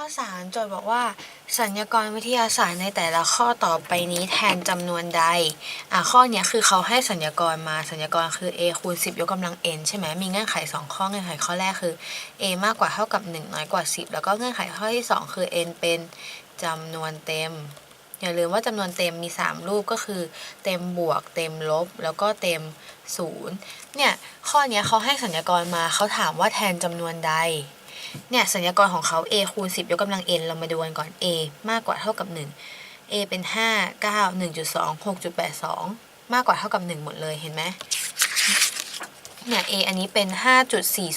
ข้อ 3 โจทย์บอกว่า สัญญากรวิทยาศาสตร์ในแต่ละข้อต่อไปนี้แทนจำนวนใด อะข้อเนี้ยคือเขาให้สัญญากรมาสัญญากรคือ a คูณ10 ยกกำลัง n ใช่ไหมมีเงื่อนไข 2 ข้อเงื่อนไขข้อแรกคือ a มากกว่าเท่ากับ 1 น้อยกว่า 10 แล้วก็เงื่อนไขข้อที่ 2 คือ n เป็นจำนวนเต็ม อย่าลืมว่าจำนวนเต็มมี 3 รูปก็คือ เต็มบวก เต็มลบ แล้วก็เต็มศูนย์เนี่ยข้อเนี้ยเขาให้สัญญากรมาเขาถามว่าแทนจำนวนใด เนี่ยสัญญากรของเขา a คูณ 10 ยกกำลัง n เรามาดูกันก่อน a มากกว่าเท่ากับ 1 a เป็น 5 9 1.2 6.82 มากกว่าเท่ากับ 1 หมดเลยเห็นไหมเนี่ย a อันนี้เป็น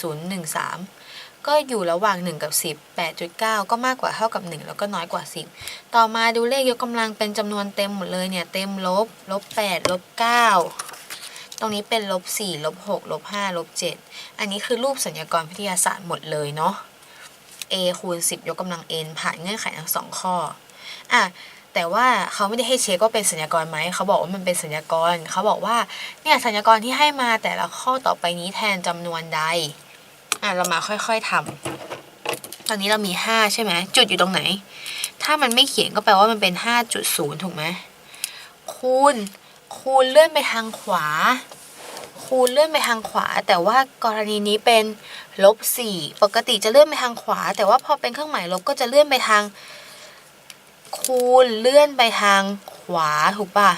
5.4013 ก็อยู่ระหว่าง 1 กับ 10 8.9 ก็มากกว่าเท่ากับ 1 แล้วก็น้อยกว่า 10 ต่อมาดูเลขยกกำลังเป็นจำนวนเต็มหมดเลยเนี่ยเต็มลบลบ8ลบ9 ตรงนี้เป็นลบ4ลบ6ลบ5ลบ7อันนี้คือรูปสัญญากรวิทยาศาสตร์หมดเลยเนาะ a คูณ 10 ยกกำลัง n ผ่านเงื่อนไขทั้งสองข้ออะแต่ว่าเขาไม่ได้ให้เช็คว่าเป็นสัญญากรไหม เขาบอกว่ามันเป็นสัญญากร เขาบอกว่าเนี่ยสัญญากรที่ให้มาแต่ละข้อต่อไปนี้แทนจำนวนใด อะเรามาค่อยๆทำตอนนี้เรามี 5 ใช่ไหมจุดอยู่ตรงไหน ถ้ามันไม่เขียนก็แปลว่ามันเป็น 5.0 ถูกไหมคูณ คูณเลื่อนไปทางขวา คูณเลื่อนไปทางขวา แต่ว่ากรณีนี้เป็นลบสี่ปกติจะเลื่อนไปทางขวา แต่ว่าพอเป็นเครื่องหมายลบก็จะเลื่อนไปทาง คูณเลื่อนไปทางขวาถูกป่ะ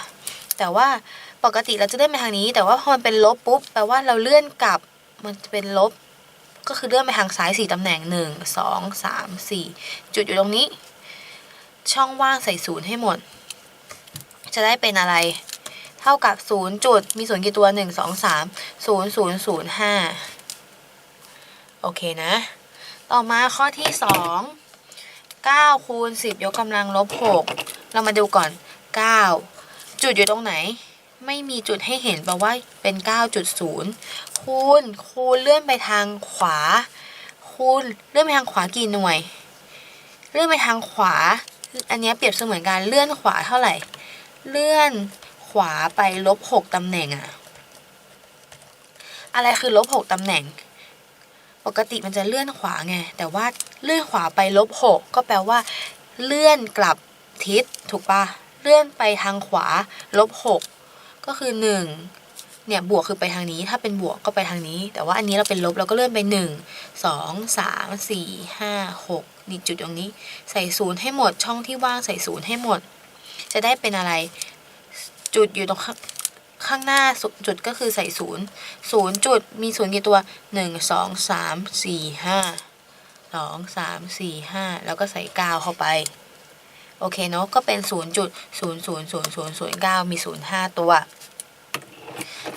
แต่ว่าปกติเราจะเลื่อนไปทางนี้ แต่ว่าพอมันเป็นลบปุ๊บแปลว่าเราเลื่อนกลับมันจะเป็นลบ ก็คือเลื่อนไปทางซ้ายสี่ตำแหน่งหนึ่งสองสามสี่จุดอยู่ตรงนี้ ช่องว่างใส่ศูนย์ให้หมด จะได้เป็นอะไร เท่ากับ 0 จุด มีศูนย์กี่ตัว 1 2 3 0 0 0 5 โอเคนะ ต่อมาข้อที่ 2 9คูณ10 ยกกำลังลบ 6 เรามาดูก่อน 9 จุดอยู่ตรงไหน ไม่มีจุดให้เห็นแปลว่าเป็น 9.0 คูณ คูณเลื่อนไปทางขวา คูณเลื่อนไปทางขวากี่หน่วย เลื่อนไปทางขวา อันนี้เปรียบเสมือนการเลื่อนขวาเท่าไหร่ เลื่อน ขวาไปลบหกตำแหน่งอะอะไรคือลบหกตำแหน่ง ปกติมันจะเลื่อนขวาไง แต่ว่าเลื่อนขวาไปลบหกก็แปลว่า เลื่อนกลับทิศถูกปะเลื่อนไปทางขวาลบหกก็คือหนึ่งเนี่ยบวกคือไปทางนี้ถ้าเป็นบวกก็ไปทางนี้ แต่ว่าอันนี้เราเป็นลบเราก็เลื่อนไปหนึ่งสองสามสี่ห้าหกนี่จุดตรงนี้ ใส่ศูนย์ให้หมดช่องที่ว่างใส่ศูนย์ให้หมด จะได้เป็นอะไร จุดอยู่ตรงข้างข้างหน้าจุดก็คือใส่ศูนย์ศูนย์จุดมีศูนย์กี่ตัวหนึ่งสองสามสี่ห้าสองสามสี่ห้าแล้วก็ใส่เก้าเข้าไป โอเคเนาะก็เป็นศูนย์จุดศูนย์ศูนย์ศูนย์ศูนย์ศูนย์เก้ามีศูนย์ห้าตัว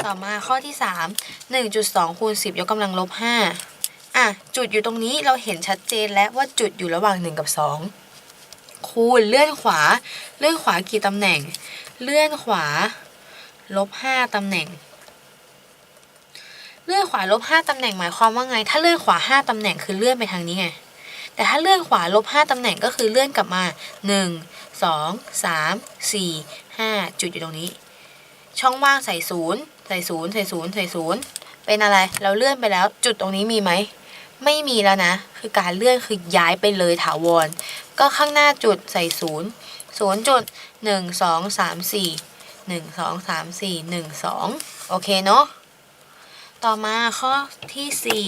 ต่อมาข้อที่สามหนึ่งจุดสองคูณสิบยกกำลังลบห้าอะจุดอยู่ตรงนี้เราเห็นชัดเจนแล้วว่าจุดอยู่ระหว่างหนึ่งกับสองคูณเลื่อนขวาเลื่อนขวากี่ตำแหน่ง เลื่อนขวาลบห้าตำแหน่ง เลื่อนขวาลบห้าตำแหน่งหมายความว่าไง ถ้าเลื่อนขวาห้าตำแหน่งคือเลื่อนไปทางนี้ไง แต่ถ้าเลื่อนขวาลบห้าตำแหน่งก็คือเลื่อนกลับมาหนึ่งสองสามสี่ห้าจุดอยู่ตรงนี้ ช่องว่างใส่ศูนย์ใส่ศูนย์ใส่ศูนย์ใส่ศูนย์เป็นอะไร เราเลื่อนไปแล้ว จุดตรงนี้มีไหม ไม่มีแล้วนะ คือการเลื่อนคือย้ายไปเลยถาวร ก็ข้างหน้าจุดใส่ศูนย์ ศูนย์จุดหนึ่งสองสามสี่หนึ่งสองสามสี่หนึ่งสองโอเคเนาะต่อมาข้อที่สี่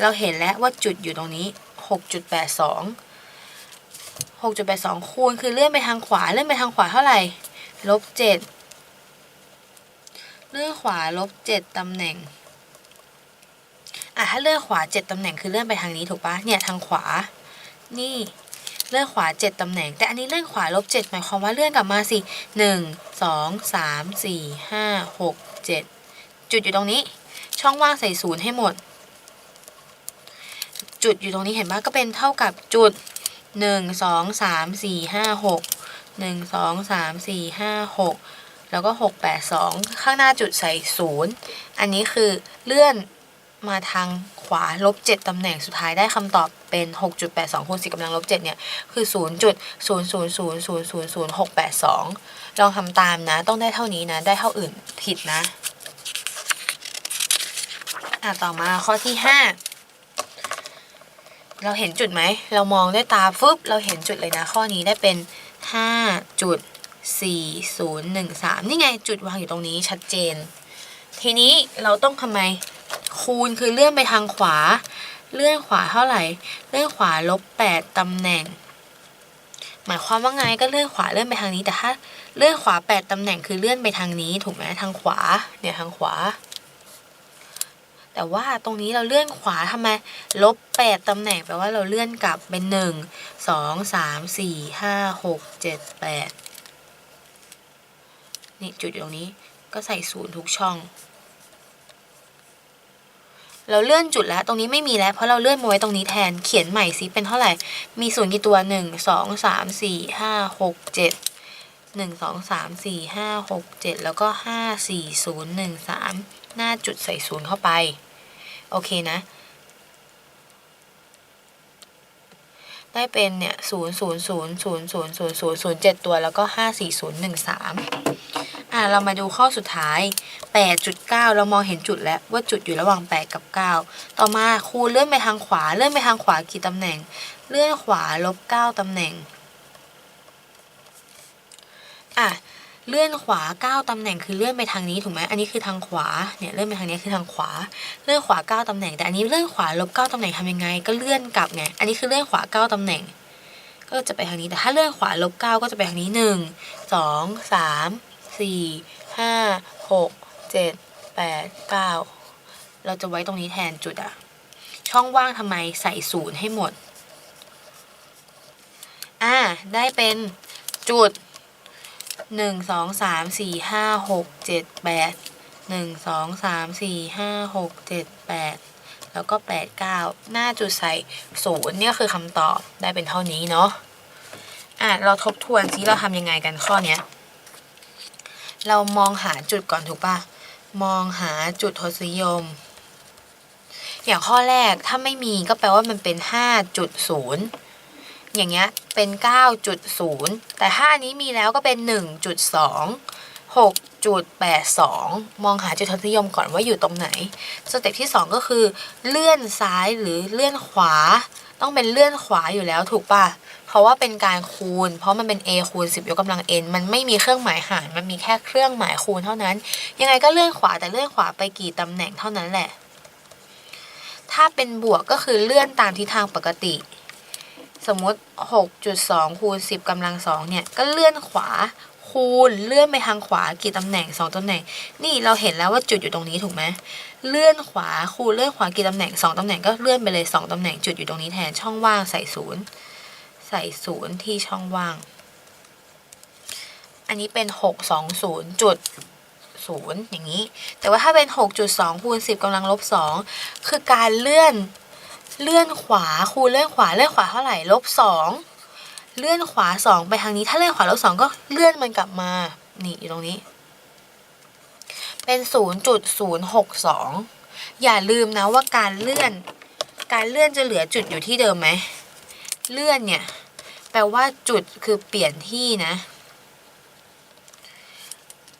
เราเห็นแล้วว่าจุดอยู่ตรงนี้หกจุดแปดสองหกจุดแปดสองคูณคือเลื่อนไปทางขวาเลื่อนไปทางขวาเท่าไหร่ลบเจ็ดเลื่อนขวาลบเจ็ดตำแหน่งอะถ้าเลื่อนขวาเจ็ดตำแหน่งคือเลื่อนไปทางนี้ถูกปะเนี่ยทางขวา นี่ เลื่อนขวาเจ็ดตำแหน่ง แต่อันนี้เลื่อนขวาลบเจ็ดหมายความว่าเลื่อนกลับมาสิหนึ่งสองสามสี่ห้าหกเจ็ดจุดอยู่ตรงนี้ ช่องว่างใส่ศูนย์ให้หมด จุดอยู่ตรงนี้เห็นปะก็เป็นเท่ากับจุดหนึ่งสองสามสี่ห้าหกหนึ่งสองสามสี่ห้าหกแล้วก็หกแปดสองข้างหน้าจุดใส่ศูนย์อันนี้คือเลื่อน มาทางขวาลบ7ตำแหน่งสุดท้ายได้คำตอบเป็น 6.82คูณ10กำลังลบ7เนี่ย คือ 0.000000682 ลองทำตามนะ ต้องได้เท่านี้นะ ได้เท่าอื่นผิดนะ อะ ต่อมาข้อที่ 5 เราเห็นจุดไหม เรามองด้วยตาฟึบ เราเห็นจุดเลยนะ ข้อนี้ได้เป็น 5.4013 นี่ไงจุดวางอยู่ตรงนี้ชัดเจน ทีนี้เราต้องทำไม คูณคือเลื่อนไปทางขวา เลื่อนขวาเท่าไหร่ เลื่อนขวาลบ8ตำแหน่ง หมายความว่าไงก็เลื่อนขวาเลื่อนไปทางนี้ แต่ถ้าเลื่อนขวา8ตำแหน่งคือเลื่อนไปทางนี้ถูกไหมทางขวา เนี่ยทางขวา แต่ว่าตรงนี้เราเลื่อนขวาทำไม ลบ8ตำแหน่งแปลว่าเราเลื่อนกลับเป็น1 2 3 4 5 6 7 8นี่จุดอยู่ตรงนี้ก็ใส่ศูนย์ทุกช่อง เราเลื่อนจุดแล้วตรงนี้ไม่มีแล้ว เพราะเราเลื่อนมาไว้ตรงนี้แทนเขียนใหม่สิเป็นเท่าไหร่ มีศูนย์กี่ตัว 1 2 3 4 5 6 7 1 2 3 4 5 6 7 แล้วก็ 5 4 0 1 3 หน้าจุดใส่ศูนย์เข้าไป โอเคนะ ได้เป็นเนี่ย 0 0 0 0 0 0 0 0 7 ตัวแล้วก็ 5 4 0 1 3 อะเรามาดูข้อสุดท้าย 8.9 เรามองเห็นจุดแล้วว่าจุดอยู่ระหว่าง 8 กับ 9 ต่อมาครูเลื่อนไปทางขวา เลื่อนไปทางขวากี่ตำแหน่ง เลื่อนขวาลบ 9ตำแหน่ง อะเลื่อนขวา 9ตำแหน่งคือเลื่อนไปทางนี้ถูกไหมอันนี้คือทางขวา เนี่ยเลื่อนไปทางนี้คือทางขวา เลื่อนขวา 9ตำแหน่ง แต่อันนี้เลื่อนขวาลบ 9ตำแหน่งทำยังไง ก็เลื่อนกลับไง อันนี้คือเลื่อนขวา 9ตำแหน่ง ก็จะไปทางนี้ แต่ถ้าเลื่อนขวาลบ 9 ก็จะไปทางนี้ 1 2 3 สี่ห้าหกเจ็ดแปดเก้าเราจะไว้ตรงนี้แทนจุดอะช่องว่างทำไมใส่ศูนย์ให้หมด อ่า ได้เป็นจุดหนึ่งสองสามสี่ห้าหกเจ็ดแปดหนึ่งสองสามสี่ห้าหกเจ็ดแปดแล้วก็แปดเก้าหน้าจุดใส่ศูนย์เนี่ยคือคำตอบได้เป็นเท่านี้เนาะอะเราทบทวนซิเราทำยังไงกันข้อเนี้ย เรามองหาจุดก่อนถูกปะมองหาจุดทศนิยม อย่างข้อแรกถ้าไม่มีก็แปลว่ามันเป็น 5.0 อย่างเงี้ยเป็น 9.0 แต่ถ้าอันนี้มีแล้วก็เป็น 1.2 6.82 มองหาจุดทศนิยมก่อนว่าอยู่ตรงไหน สเต็ปที่ 2 ก็คือ เลื่อนซ้ายหรือเลื่อนขวา ต้องเป็นเลื่อนขวาอยู่แล้วถูกปะ เพราะว่าเป็นการคูณ เพราะมันเป็น a คูณ 10 ยกกำลัง n มันไม่มีเครื่องหมายหาร มันมีแค่เครื่องหมายคูณเท่านั้น ยังไงก็เลื่อนขวาแต่เลื่อนขวาไปกี่ตำแหน่งเท่านั้นแหละ ถ้าเป็นบวกก็คือเลื่อนตามทิศทางปกติ สมมติ 6.2คูณ10กำลัง2เนี่ย ก็เลื่อนขวาคูณเลื่อนไปทางขวากี่ตำแหน่ง2ตำแหน่ง นี่เราเห็นแล้วว่าจุดอยู่ตรงนี้ถูกไหมเลื่อนขวาคูณเลื่อนขวากี่ตำแหน่ง2ตำแหน่งก็เลื่อนไปเลย 2ตำแหน่งจุดอยู่ตรงนี้แทนช่องว่างใส่ศูนย์ ใส่ศูนย์ที่ช่องว่าง อันนี้เป็น 620จุดศูนย์อย่างนี้ แต่ว่าถ้าเป็น 6.2คูณ10กำลังลบ 2 คือการเลื่อนเลื่อนขวาคูณเลื่อนขวาเลื่อนขวาเท่าไหร่ลบ 2 เลื่อนขวา 2 ไปทางนี้ ถ้าเลื่อนขวาลบ 2 ก็เลื่อนมันกลับมา นี่อยู่ตรงนี้ เป็น 0.062 อย่าลืมนะว่าการเลื่อน การเลื่อนจะเหลือจุดอยู่ที่เดิมไหม เลื่อนเนี่ย แปลว่าจุดคือเปลี่ยนที่นะ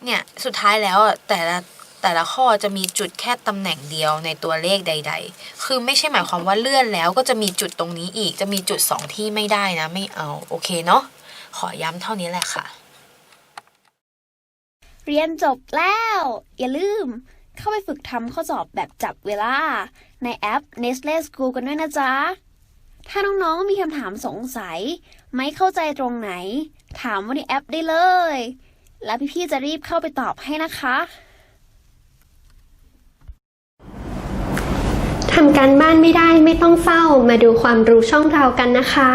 เนี่ยสุดท้ายแล้วแต่ละแต่ละข้อจะมีจุดแค่ตำแหน่งเดียวในตัวเลขใด ๆ คือไม่ใช่หมายความว่าเลื่อนแล้วก็จะมีจุดตรงนี้อีก จะมีจุดสองที่ไม่ได้นะ ไม่เอา โอเคเนาะ ขอย้ำเท่านี้แหละค่ะ เรียนจบแล้ว อย่าลืม เข้าไปฝึกทำข้อสอบแบบจับเวลา ในแอป Nestle School กันด้วยนะจ๊ะ ถ้าน้องๆมีคำถามสงสัย ไม่เข้าใจตรงไหน ถามว่าในแอปได้เลย แล้วพี่ๆจะรีบเข้าไปตอบให้นะคะทำการบ้านไม่ได้ไม่ต้องเศร้ามาดูความรู้ช่องเรากันนะคะ